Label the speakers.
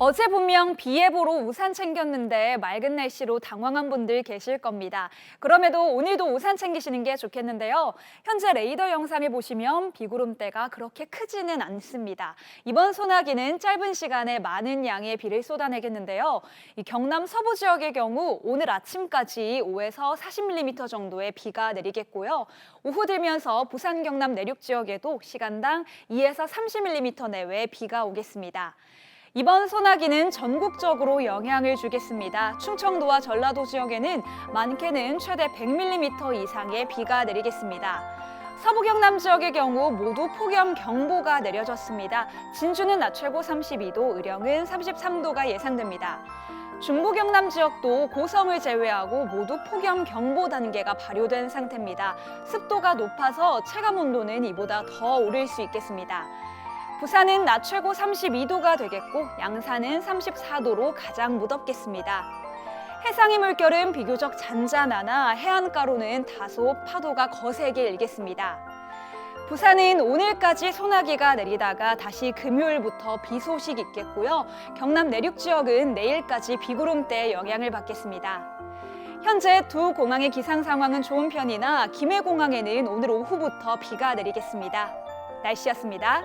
Speaker 1: 어제 분명 비 예보로 우산 챙겼는데 맑은 날씨로 당황한 분들 계실 겁니다. 그럼에도 오늘도 우산 챙기시는 게 좋겠는데요. 현재 레이더 영상을 보시면 비구름대가 그렇게 크지는 않습니다. 이번 소나기는 짧은 시간에 많은 양의 비를 쏟아내겠는데요. 이 경남 서부 지역의 경우 오늘 아침까지 5에서 40mm 정도의 비가 내리겠고요. 오후 들면서 부산 경남 내륙 지역에도 시간당 2에서 30mm 내외의 비가 오겠습니다. 이번 소나기는 전국적으로 영향을 주겠습니다. 충청도와 전라도 지역에는 많게는 최대 100mm 이상의 비가 내리겠습니다. 서부 경남 지역의 경우 모두 폭염 경보가 내려졌습니다. 진주는 낮 최고 32도, 의령은 33도가 예상됩니다. 중부 경남 지역도 고성을 제외하고 모두 폭염 경보 단계가 발효된 상태입니다. 습도가 높아서 체감 온도는 이보다 더 오를 수 있겠습니다. 부산은 낮 최고 32도가 되겠고 양산은 34도로 가장 무덥겠습니다. 해상의 물결은 비교적 잔잔하나 해안가로는 다소 파도가 거세게 일겠습니다. 부산은 오늘까지 소나기가 내리다가 다시 금요일부터 비 소식 있겠고요. 경남 내륙 지역은 내일까지 비구름대의 영향을 받겠습니다. 현재 두 공항의 기상 상황은 좋은 편이나 김해공항에는 오늘 오후부터 비가 내리겠습니다. 날씨였습니다.